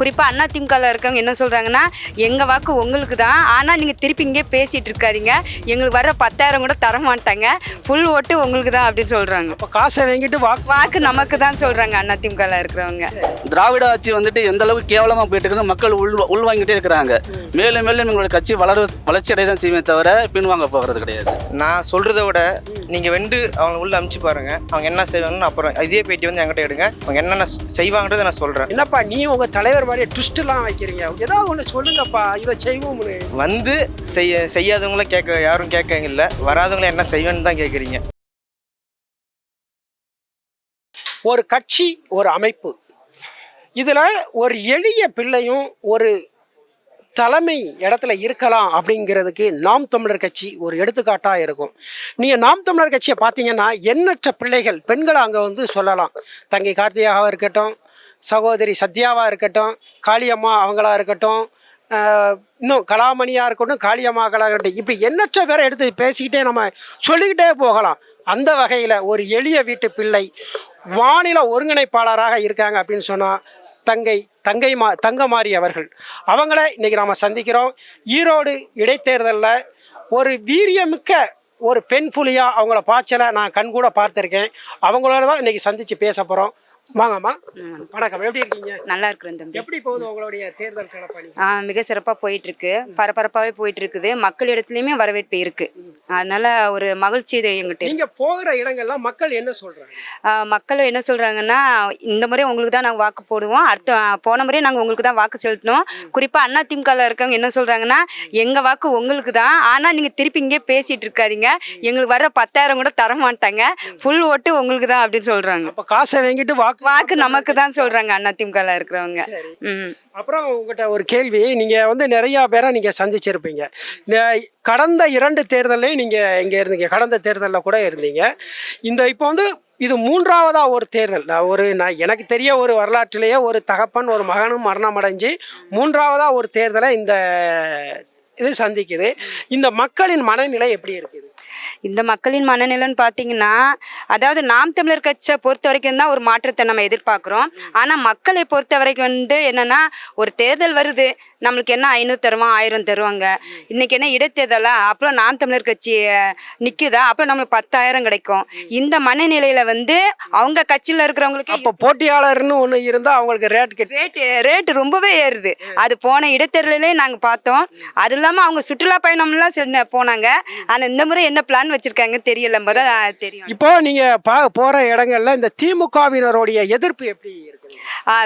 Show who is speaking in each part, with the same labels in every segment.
Speaker 1: குறிப்பாக அண்ணா திமுகவில் இருக்கவங்க என்ன சொல்கிறாங்கன்னா எங்கள் வாக்கு உங்களுக்கு தான். ஆனால் நீங்கள் திருப்பி இங்கே பேசிகிட்டு இருக்காதீங்க. எங்களுக்கு வர பத்தாயிரம் கூட தர மாட்டாங்க. ஃபுல் ஓட்டு உங்களுக்கு தான் அப்படின்னு சொல்கிறாங்க
Speaker 2: இப்போ காசை வாங்கிட்டு வாக்கு
Speaker 1: வாக்கு நமக்கு தான் சொல்கிறாங்க அண்ணா திமுகவில் இருக்கிறவங்க.
Speaker 3: திராவிட ஆட்சி வந்துட்டு எந்த அளவுக்கு கேவலமாக போயிட்டு இருக்குது மக்கள் உள் உள்வாங்கிட்டே இருக்கிறாங்க. மேலும் மேலும் எங்களுடைய கட்சி வளர வளர்ச்சி அடைய தான் செய்வே தவிர பின்வாங்க போகிறது கிடையாது.
Speaker 4: நான் சொல்கிறத விட நீங்கள் வெண்டு அவங்க உள்ள அமுச்சு பாருங்க. அவங்க என்ன செய்வாங்கன்னு அப்புறம் இதே பேட்டி வந்து என்கிட்ட எடுங்க. அவங்க என்னென்ன செய்வாங்கன்றதை நான் சொல்கிறேன்
Speaker 2: என்னப்பா நீ உங்க தலைவர் மாதிரி ட்விஸ்ட்லாம் வைக்கிறீங்க. ஏதாவது ஒன்று சொல்லுங்கப்பா. இதை செய்வோம்னு.
Speaker 4: வந்து செய்ய செய்யாதவங்கள கேட்க யாரும் கேட்க இல்லை வராதவங்கள என்ன செய்வேன்னு தான் கேட்குறீங்க.
Speaker 2: ஒரு கட்சி ஒரு அமைப்பு. இதில் ஒரு எளிய பிள்ளையும் ஒரு தலைமை இடத்துல இருக்கலாம் அப்படிங்கிறதுக்கு நாம் தமிழர் கட்சி ஒரு எடுத்துக்காட்டாக இருக்கும். நீங்கள் நாம் தமிழர் கட்சியை பார்த்தீங்கன்னா எண்ணற்ற பிள்ளைகள் பெண்களை அங்கே வந்து சொல்லலாம். தங்கை கார்த்திகாவாக இருக்கட்டும் சகோதரி சத்யாவாக இருக்கட்டும் காளியம்மா அவங்களா இருக்கட்டும் இன்னும் கலாமணியாக இருக்கட்டும் காளியம்மாக்களாக இருக்கட்டும் இப்படி எண்ணற்ற பேரை எடுத்து பேசிக்கிட்டே நம்ம சொல்லிக்கிட்டே போகலாம். அந்த வகையில் ஒரு எளிய வீட்டு பிள்ளை வானில ஒருங்கிணைப்பாளராக இருக்காங்க அப்படின்னு சொன்னால் தங்கை தங்கை மா தங்கமாரி அவர்கள் அவங்கள இன்றைக்கி நாம் சந்திக்கிறோம். ஈரோடு இடைத்தேர்தலில் ஒரு வீரியமிக்க ஒரு பெண் புலியாக அவங்கள பாய்ச்சலை நான் கண்கூட பார்த்துருக்கேன். அவங்களோட தான் இன்றைக்கி சந்தித்து பேச போகிறோம் வாங்கம்மா. வணக்கம். எப்படி இருக்கீங்க?
Speaker 1: நல்லா இருக்கிறேன் தம்பி.
Speaker 2: எப்படி போகுது உங்களுடைய தேர்தல் களப்பணி?
Speaker 1: மிக சிறப்பாக போயிட்டு இருக்கு பரபரப்பாகவே போயிட்டு இருக்குது மக்கள் இடத்துலையுமே வரவேற்பு இருக்கு. அதனால ஒரு மகிழ்ச்சி இது எங்கிட்ட
Speaker 2: நீங்க போகிற இடங்கள்லாம் மக்கள் என்ன சொல்றாங்க?
Speaker 1: மக்கள் என்ன சொல்கிறாங்கன்னா இந்த முறை உங்களுக்கு தான் நாங்கள் வாக்கு போடுவோம். அடுத்த போன முறை நாங்கள் உங்களுக்கு தான் வாக்கு செலுத்தினோம். குறிப்பாக அண்ணா திமுகவில் இருக்கவங்க என்ன சொல்கிறாங்கன்னா எங்கள் வாக்கு உங்களுக்கு தான். ஆனால் நீங்கள் திருப்பி இங்கே பேசிகிட்டு இருக்காதீங்க. எங்களுக்கு வர பத்தாயிரம் கூட தர மாட்டாங்க ஃபுல் ஓட்டு உங்களுக்கு தான் அப்படின்னு சொல்கிறாங்க
Speaker 2: அப்ப காசை வாங்கிட்டு வாக்கு
Speaker 1: வாக்கு நமக்கு தான் சொல்கிறாங்க அண்ணா திமுகவில் இருக்கிறவங்க.
Speaker 2: சரி.
Speaker 1: ம்.
Speaker 2: அப்புறம் உங்கள்கிட்ட ஒரு கேள்வி. நீங்கள் வந்து நிறையா பேரை நீங்கள் சந்திச்சிருப்பீங்க. கடந்த இரண்டு தேர்தலையும் நீங்கள் இங்கே இருந்தீங்க. கடந்த தேர்தலில் கூட இருந்தீங்க. இந்த இப்போ வந்து இது மூன்றாவதாக ஒரு தேர்தல். நான் ஒரு நான் எனக்கு தெரிய ஒரு வரலாற்றிலேயே ஒரு தகப்பன் ஒரு மகனும் மரணம் அடைஞ்சு மூன்றாவதாக ஒரு தேர்தலை இந்த இது சந்திக்குது. இந்த மக்களின் மனநிலை எப்படி இருக்குது?
Speaker 1: இந்த மக்களின் மனநிலைன்னு பார்த்தீங்கன்னா அதாவது நாம் தமிழர் கட்சியை பொறுத்த வரைக்கும் தான் ஒரு மாற்றத்தை நம்ம எதிர்பார்க்குறோம். ஆனால் மக்களை பொறுத்த வரைக்கும் வந்து என்னென்னா ஒரு தேர்தல் வருது. நம்மளுக்கு என்ன ஐநூறு தருவான் ஆயிரம் தருவாங்க? இன்னைக்கு என்ன இடைத்தேர்தலா? அப்புறம் நாம் தமிழர் கட்சி நிற்குதா அப்புறம் நம்மளுக்கு பத்தாயிரம் கிடைக்கும். இந்த மனநிலையில் வந்து அவங்க கட்சியில் இருக்கிறவங்களுக்கு
Speaker 2: இப்போ போட்டியாளர்னு ஒன்று இருந்தால் அவங்களுக்கு ரேட் கட்டி
Speaker 1: ரேட்டு ரேட்டு ரொம்பவே ஏறுது. அது போன இடைத்தேர்தலே நாங்கள் பார்த்தோம். அது இல்லாமல் அவங்க சுற்றுலா பயணம்லாம் சென்ன போனாங்க. ஆனால் இந்த முறை என்ன பிளான் வச்சுருக்காங்க தெரியல. தெரியும்.
Speaker 2: இப்போ நீங்கள் பா போகிற இடங்கள்ல இந்த திமுகவினருடைய எதிர்ப்பு எப்படி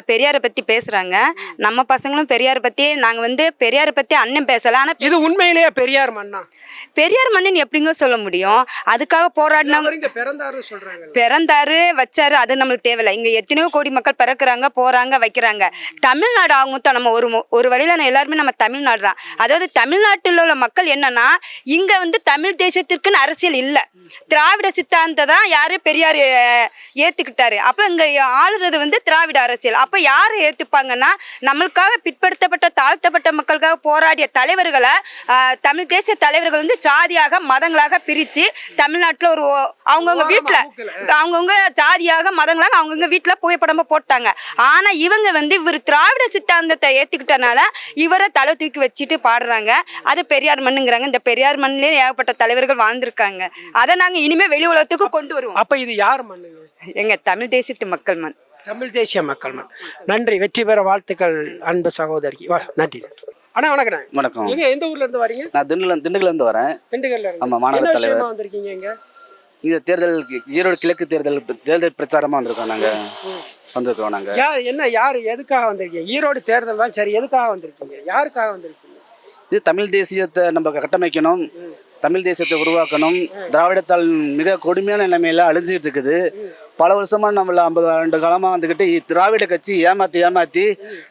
Speaker 1: பெரியாரை பற்றி பேசுகிறாங்க நம்ம பசங்களும் பெரியாரை பற்றி நாங்கள் வந்து பெரியாரை பற்றி அண்ணன் பேசலை. ஆனால்
Speaker 2: இது உண்மையிலேயே பெரியார் மண்ணா
Speaker 1: பெரியார் மன்னன் எப்படிங்க சொல்ல முடியும்? அதுக்காக போராடினவங்க பிறந்தாரு வச்சாரு அது நம்மளுக்கு தேவையில்லை. இங்க எத்தனையோ கோடி மக்கள் பிறக்குறாங்க போறாங்க வைக்கிறாங்க. தமிழ்நாடு ஆக மொத்தம் நம்ம ஒரு ஒரு வழியில நம்ம எல்லாருமே நம்ம தமிழ்நாடு தான். அதாவது தமிழ்நாட்டில் உள்ள மக்கள் என்னன்னா இங்க வந்து தமிழ் தேசத்திற்குன்னு அரசியல் இல்லை. திராவிட சித்தாந்த தான் யாரு பெரியார் அஹ், ஏத்துக்கிட்டாரு. அப்ப இங்க ஆளுறது வந்து திராவிட அரசியல். அப்ப யார் ஏத்துப்பாங்கன்னா நம்மளுக்காக பிற்படுத்தப்பட்ட தாழ்த்தப்பட்ட மக்களுக்காக போராடிய தலைவர்களை தமிழ் தேசிய தலைவர்கள் வந்து சாதியாக மதங்களாக பிரிச்சு தமிழ்நாட்டில் ஒரு அவங்கவங்க வீட்டில் அவங்கவுங்க ஜாதியாக மதங்களாக அவங்கவுங்க வீட்டில் புகைப்படமா போட்டாங்க. ஆனா இவங்க வந்து இவர் திராவிட சித்தாந்தத்தை ஏத்துக்கிட்டனால இவரை தலை தூக்கி வச்சுட்டு பாடுறாங்க. அது பெரியார் மண்ணுங்கிறாங்க. இந்த பெரியார் மண்ணிலே ஏகப்பட்ட தலைவர்கள் வாழ்ந்திருக்காங்க. அதை நாங்க இனிமே வெளி உலகத்துக்கு கொண்டு வருவோம்.
Speaker 2: அப்ப இது யார் மண்ணுங்க
Speaker 1: எங்க தமிழ் தேசியத்து மக்கள் மண்.
Speaker 2: தமிழ் தேசிய மக்கள் நன்றி. வெற்றி பெற வாழ்த்துக்கள் அன்பு சகோதரிக்கு. வா நன்றி. அண்ணா வணக்கம்
Speaker 3: வணக்கம்.
Speaker 2: எங்க எந்த ஊர்ல இருந்து வரீங்க?
Speaker 3: நான் திண்டுக்கல் திண்டுக்கல்லேருந்து வரேன்.
Speaker 2: திண்டுக்கல்ல இருந்து.
Speaker 3: ஆமா, மாநகர தலைவர்.
Speaker 2: வந்திருக்கீங்க இங்க?
Speaker 3: இந்த தேர்தல் ஈரோடு கிழக்கு தேர்தல் தேர்தல் பிரச்சாரமாக வந்திருக்கோம் நாங்கள் வந்திருக்கிறோம் நாங்கள்
Speaker 2: யார் என்ன யார் எதுக்காக வந்திருக்கீங்க? ஈரோடு தேர்தல் தான் சரி. எதுக்காக வந்திருக்கீங்க? யாருக்காக வந்திருக்கீங்க?
Speaker 3: இது தமிழ் தேசியத்தை நம்ம கட்டமைக்கணும். தமிழ் தேசியத்தை உருவாக்கணும். திராவிடத்தால் மிக கொடுமையான நிலைமையில அழிஞ்சிட்டு இருக்குது. பல வருஷமாக நம்மள ஐம்பது ஆண்டு காலமாக வந்துக்கிட்டு திராவிட கட்சி ஏமாற்றி ஏமாற்றி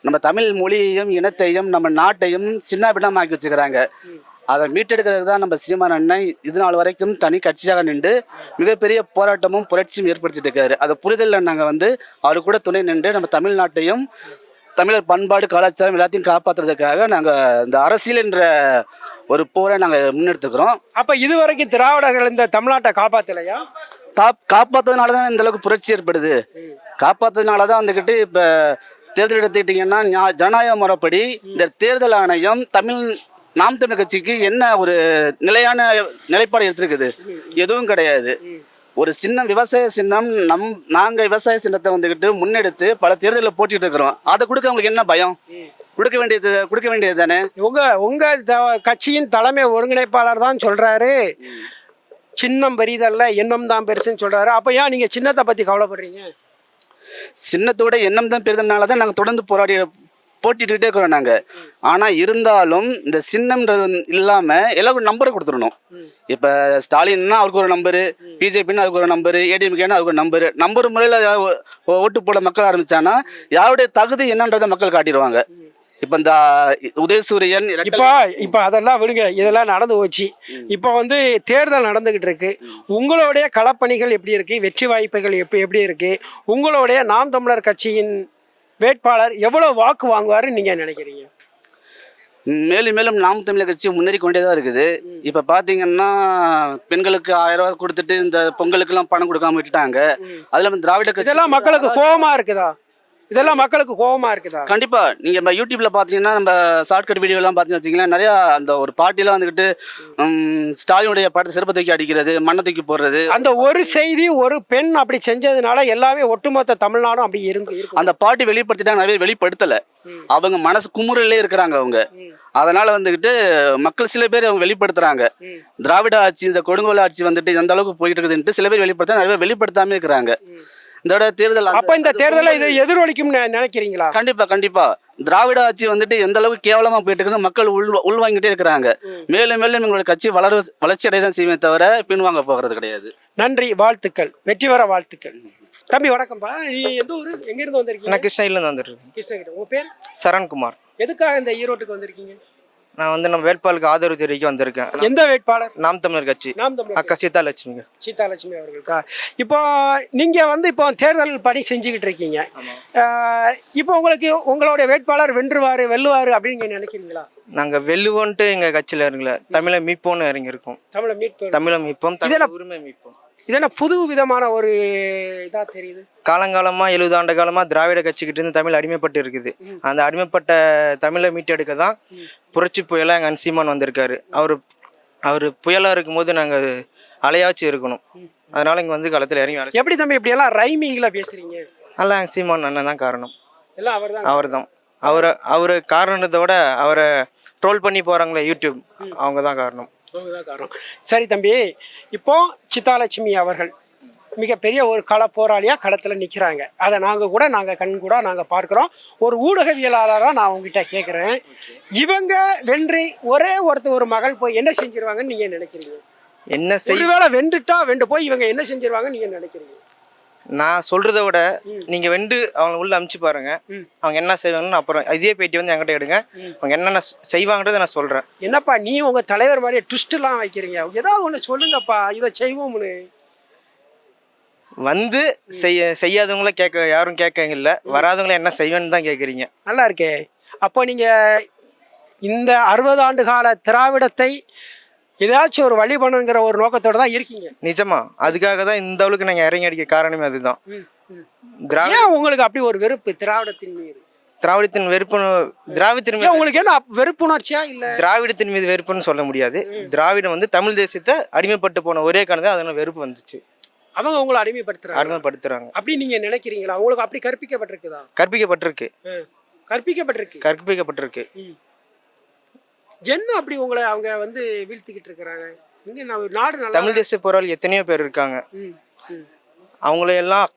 Speaker 3: நம்ம தமிழ் மொழியையும் இனத்தையும் நம்ம நாட்டையும் சின்ன பின்னமாக்கி வச்சுக்கிறாங்க. அதை மீட்டெடுக்கிறதுக்கு தான் நம்ம சீமான் அண்ணன் இது நாள் வரைக்கும் தனி கட்சியாக நின்று மிகப்பெரிய போராட்டமும் புரட்சியும் ஏற்படுத்திட்டு இருக்காரு. அதை புரிதலில் நாங்கள் வந்து அவரு கூட துணை நின்று நம்ம தமிழ்நாட்டையும் தமிழர் பண்பாடு கலாச்சாரம் எல்லாத்தையும் காப்பாற்றுறதுக்காக நாங்கள் இந்த அரசியல் என்ற ஒரு போரை நாங்கள் முன்னெடுத்துக்கிறோம்.
Speaker 2: அப்போ இது வரைக்கும் திராவிடர்கள் இந்த தமிழ்நாட்டை காப்பாற்றலையா
Speaker 3: காப் காப்பாற்றதுனால தான் இந்த அளவுக்கு புரட்சி ஏற்படுது? காப்பாற்றுறதுனால தான் வந்துக்கிட்டு இப்போ தேர்தல் எடுத்துக்கிட்டிங்கன்னா ஜனநாயக முறைப்படி இந்த தேர்தல் ஆணையம் தமிழ் நாம் தமிழ் கட்சிக்கு என்ன ஒரு நிலையான நிலைப்பாடு எடுத்திருக்குது? எதுவும் கிடையாது. ஒரு சின்னம் விவசாய சின்னம் நம் நாங்கள் விவசாய சின்னத்தை வந்துக்கிட்டு முன்னெடுத்து பல தேர்தலில் போட்டிட்டு இருக்கிறோம். அதை கொடுக்க அவங்களுக்கு என்ன பயம்? கொடுக்க வேண்டியது கொடுக்க வேண்டியது தானே?
Speaker 2: உங்க உங்க த- கட்சியின் தலைமை ஒருங்கிணைப்பாளர் தான் சொல்றாரு. சின்னம் பெரிதல்ல எண்ணம் தான் பெருசுன்னு சொல்றாரு. அப்ப ஏன் நீங்க சின்னத்தை பத்தி கவலைப்படுறீங்க?
Speaker 3: சின்னத்தோட எண்ணம் தான் பெரிதனால தான் நாங்கள் தொடர்ந்து போராடி போட்டிட்டுக்கிட்டே இருக்கிறோம் நாங்கள் ஆனால் இருந்தாலும் இந்த சின்னம்ன்றது இல்லாமல் எல்லாருக்கும் நம்பரை கொடுத்துடணும். இப்போ ஸ்டாலின்னா அவருக்கு ஒரு நம்பரு பிஜேபின்னு அதுக்கு ஒரு நம்பரு ஏடிஎம்கேன்னு அதுக்கு ஒரு நம்பரு. நம்பர் முறையில் ஓட்டு போட மக்கள் ஆரம்பிச்சானா யாருடைய தகுதி என்னன்றதை மக்கள் காட்டிடுவாங்க. இப்போ இந்த உதயசூரியன்
Speaker 2: இப்போ இப்போ அதெல்லாம் விடுங்க. இதெல்லாம் நடந்து போச்சு. இப்போ வந்து தேர்தல் நடந்துகிட்டு இருக்கு. உங்களுடைய களப்பணிகள் எப்படி இருக்கு? வெற்றி வாய்ப்புகள் எப்படி எப்படி இருக்கு? உங்களுடைய நாம் தமிழர் கட்சியின் வேட்பாளர் எவ்வளவு வாக்கு வாங்குவாருன்னு நீங்க நினைக்கிறீங்க?
Speaker 3: மேலும் மேலும் நாம் தமிழர் கட்சி முன்னேறி கொண்டே தான் இருக்குது. இப்போ பார்த்தீங்கன்னா பெண்களுக்கு ஆயிரம் ரூபாய் கொடுத்துட்டு இந்த பொங்கலுக்கெல்லாம் பணம் கொடுக்காம விட்டுட்டாங்க. அதில் திராவிட கட்சி
Speaker 2: இதெல்லாம் மக்களுக்கு கோபமா இருக்குதா? இதெல்லாம் மக்களுக்கு கோபமா இருக்குதா?
Speaker 3: கண்டிப்பா. நீங்க நம்ம யூடியூப்ல பாத்தீங்கன்னா நம்ம ஷார்ட்கட் வீடியோ எல்லாம் பாத்தீங்கன்னு வச்சீங்கன்னா நிறைய அந்த ஒரு பார்ட்டிலாம் வந்துகிட்டு ஸ்டாலினுடைய படத்தை சிறப்பு தூக்கி அடிக்கிறது மண்ணை தூக்கி போடுறது.
Speaker 2: அந்த ஒரு செய்தி ஒரு பெண் அப்படி செஞ்சதுனால எல்லாமே ஒட்டுமொத்த தமிழ்நாடும் அப்படி இருந்து
Speaker 3: அந்த பார்ட்டி வெளிப்படுத்திட்டாங்க நிறைய வெளிப்படுத்தல. அவங்க மனசு குமுறலே இருக்கிறாங்க அவங்க. அதனால வந்துகிட்டு மக்கள் சில பேர் அவங்க வெளிப்படுத்துறாங்க. திராவிட ஆட்சி இந்த கொடுங்கோல் ஆட்சி வந்துட்டு எந்த அளவுக்கு போயிட்டு இருக்குதுன்ட்டு சில பேர் வெளிப்படுத்த நிறைய வெளிப்படுத்தாம இருக்கிறாங்க. இதோட தேர்தல்
Speaker 2: அப்ப இந்த தேர்தலை இது எதிரொலிக்கும் நினைக்கிறீங்களா?
Speaker 3: கண்டிப்பா கண்டிப்பா. திராவிட ஆட்சி வந்துட்டு எந்த அளவுக்கு கேவலமா போயிட்டு இருக்குது மக்கள் உள் உள்வாங்கிட்டே இருக்கிறாங்க. மேலும் மேலும் எங்களோட கட்சி வளர வளர்ச்சி அடைய தான் செய்யுமே தவிர பின்வாங்க போகிறது கிடையாது.
Speaker 2: நன்றி வாழ்த்துக்கள். வெற்றி பெற வாழ்த்துக்கள். தம்பி வணக்கம்ப்பா. நீ எந்த ஊரு? எங்க இருந்து வந்திருக்கீங்க?
Speaker 4: நான் கிருஷ்ணகிரிலேருந்து வந்துருக்கேன்.
Speaker 2: கிருஷ்ணகிரி. உங்க பேர்?
Speaker 4: சரண்குமார்.
Speaker 2: எதுக்காக இந்த ஈரோட்டுக்கு வந்திருக்கீங்க?
Speaker 4: நான் வந்து நம்ம வேட்பாளருக்கு ஆதரவு தெரிவிக்க வந்திருக்கேன்.
Speaker 2: எந்த வேட்பாளர்?
Speaker 4: நாம் தமிழர் கட்சி.
Speaker 2: நாம் தமிழர்
Speaker 4: அக்கா சீதாலட்சுமிங்க.
Speaker 2: சீதாலட்சுமி அவர்களுக்கா? இப்போ நீங்க வந்து இப்போ தேர்தல் பணி செஞ்சுக்கிட்டு இருக்கீங்க. இப்போ உங்களுக்கு உங்களுடைய வேட்பாளர் வென்றுவாரு வெல்லுவாரு அப்படின்னு நினைக்கிறீங்களா?
Speaker 4: நாங்கள் வெல்லுவோன்ட்டு எங்கள் கட்சியில் இருங்கல தமிழை மீட்போம்னு இறங்கியிருக்கோம்.
Speaker 2: தமிழை மீட்பு
Speaker 4: தமிழை மீட்போம் தமிழ் உரிமை மீட்போம்.
Speaker 2: இது என்ன புது விதமான ஒரு இதா தெரியுது?
Speaker 4: காலங்காலமாக எழுபது ஆண்டு காலமாக திராவிட கட்சிக்கிட்ட இருந்து தமிழ் அடிமைப்பட்டு இருக்குது. அந்த அடிமைப்பட்ட தமிழை மீட்டெடுக்க தான் புரட்சி புயலாக எங்கள் அன்சீமான் வந்திருக்காரு. அவர் அவர் புயலாக இருக்கும்போது நாங்கள் அலையாச்சு இருக்கணும். அதனால இங்கே வந்து களத்தில் இறங்கி
Speaker 2: எப்படி தம்பி இப்படி எல்லாம் ரைமிங்ல பேசுறீங்க
Speaker 4: அல்ல அன்சீமான் அண்ணன் தான் காரணம்.
Speaker 2: எல்லாம் அவர் தான்
Speaker 4: அவர் தான் அவரை அவர் காரணத்தை விட அவரை ட்ரோல் பண்ணி போகிறாங்களே யூடியூப் அவங்க தான் காரணம்
Speaker 2: காரணம். சரி தம்பி இப்போ சித்தாலட்சுமி அவர்கள் மிகப்பெரிய ஒரு கள போராளியாக களத்தில் நிற்கிறாங்க அதை நாங்கள் கூட நாங்கள் கண் கூட நாங்கள் பார்க்குறோம். ஒரு ஊடகவியலாளராக நான் உங்ககிட்ட கேட்குறேன் இவங்க வென்று ஒரே ஒருத்தர் ஒரு மகள் போய் என்ன செஞ்சிருவாங்கன்னு நீங்கள் நினைக்கிறீங்க?
Speaker 4: என்ன செய்
Speaker 2: ஒருவேளை வென்றுட்டா வென்று போய் இவங்க என்ன செஞ்சிருவாங்கன்னு நீங்கள் நினைக்கிறீங்க?
Speaker 4: நான் சொல்கிறத விட நீங்கள் வெண்டு அவங்க உள்ள அமுச்சு பாருங்க. அவங்க என்ன செய்வாங்கன்னு அப்புறம் இதே பேட்டி வந்து என்கிட்ட எடுங்க. அவங்க என்னென்ன செய்வாங்கன்றதை நான் சொல்கிறேன்
Speaker 2: என்னப்பா நீ உங்கள் தலைவர் மாதிரி ட்விஸ்ட்லாம் வைக்கிறீங்க. ஏதாவது ஒன்று சொல்லுங்கப்பா இதை செய்வோம்னு.
Speaker 4: வந்து செய்ய செய்யாதவங்கள கேட்க யாரும் கேட்கங்க இல்லை வராதவங்கள என்ன செய்வேன்னு தான் கேட்குறீங்க.
Speaker 2: நல்லா இருக்கே. அப்போ நீங்கள் இந்த அறுபது ஆண்டு கால திராவிடத்தை ஏதாச்சும் ஒரு வழி பண்ணுங்கிற ஒரு நோக்கத்தோட தான் இருக்கீங்க.
Speaker 4: நிஜமா. அதுக்காக தான் இந்த அளவுக்கு நாங்கள் இறங்கி அடிக்க காரணமே அதுதான். திராவிட
Speaker 2: உங்களுக்கு அப்படி ஒரு வெறுப்பு திராவிடத்தின் மீது?
Speaker 4: திராவிடத்தின் வெறுப்பு திராவிடத்தின் மீது
Speaker 2: உங்களுக்கு என்ன வெறுப்புணர்ச்சியா இல்லை?
Speaker 4: திராவிடத்தின் மீது வெறுப்புன்னு சொல்ல முடியாது. திராவிடம் வந்து தமிழ் தேசியத்தை அடிமைப்பட்டு போன ஒரே காரணம் அதனால வெறுப்பு வந்துச்சு.
Speaker 2: அவங்க உங்களை அடிமைப்படுத்துறாங்க.
Speaker 4: அடிமைப்படுத்துறாங்க.
Speaker 2: அப்படி நீங்க நினைக்கிறீங்களா? உங்களுக்கு அப்படி கற்பிக்கப்பட்டிருக்குதா?
Speaker 4: கற்பிக்கப்பட்டிருக்கு.
Speaker 2: கற்பிக்கப்பட்டிருக்கு.
Speaker 4: கற்பிக்கப்பட்டிருக்கு.
Speaker 2: என்ன அப்படி உங்களை அவங்க வந்து வீழ்த்திக்கிட்டு இருக்கிறாங்க? இங்க நான் நாடு நல்லா
Speaker 4: தமிழ் தேசிய போராளி எத்தனையோ பேர் இருக்காங்க. அவங்களையெல்லாம்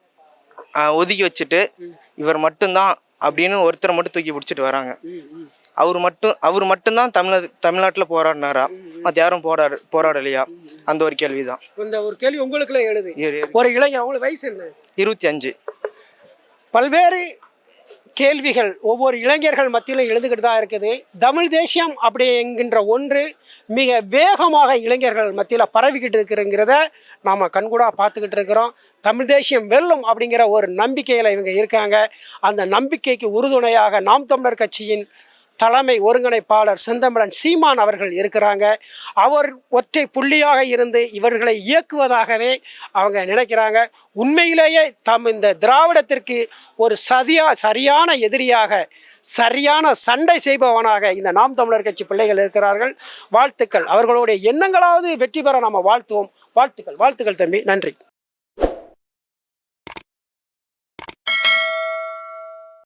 Speaker 4: ஒதுக்கி வச்சுட்டு இவர் மட்டும்தான் அப்படின்னு ஒருத்தரை மட்டும் தூக்கி பிடிச்சிட்டு வராங்க. அவர் மட்டும் அவர் மட்டும்தான் தமிழ் தமிழ்நாட்டில் போராடினாரா? மற்ற யாரும் போராடு போராடலையா? அந்த ஒரு கேள்வி தான்
Speaker 2: இந்த ஒரு கேள்வி உங்களுக்குள்ள எழுது. ஒரு இளைஞர் உங்களுக்கு வயசு என்ன?
Speaker 4: இருபத்தி அஞ்சு.
Speaker 2: பல்வேறு கேள்விகள் ஒவ்வொரு இளைஞர்கள் மத்தியிலும் எழுந்துக்கிட்டு தான் இருக்குது. தமிழ் தேசியம் அப்படி என்கின்ற ஒன்று மிக வேகமாக இளைஞர்கள் மத்தியில் பரவிக்கிட்டு இருக்கிறங்கிறத நாம் கண்கூடாக பார்த்துக்கிட்டு இருக்கிறோம். தமிழ் தேசியம் வெல்லும் அப்படிங்கிற ஒரு நம்பிக்கையில் இவங்க இருக்காங்க. அந்த நம்பிக்கைக்கு உறுதுணையாக நாம் தமிழர் கட்சியின் தலைமை ஒருங்கிணைப்பாளர் செந்தமிழன் சீமான் அவர்கள் இருக்கிறாங்க. அவர் ஒற்றை புள்ளியாக இருந்து இவர்களை இயக்குவதாகவே அவங்க நினைக்கிறாங்க. உண்மையிலேயே தம் இந்த திராவிடத்திற்கு ஒரு சதியா சரியான எதிரியாக சரியான சண்டை செய்பவனாக இந்த நாம் தமிழர் கட்சி பிள்ளைகள் இருக்கிறார்கள். வாழ்த்துக்கள். அவர்களுடைய எண்ணங்களாவது வெற்றி பெற நம்ம வாழ்த்துவோம். வாழ்த்துக்கள். வாழ்த்துக்கள் தம்பி. நன்றி.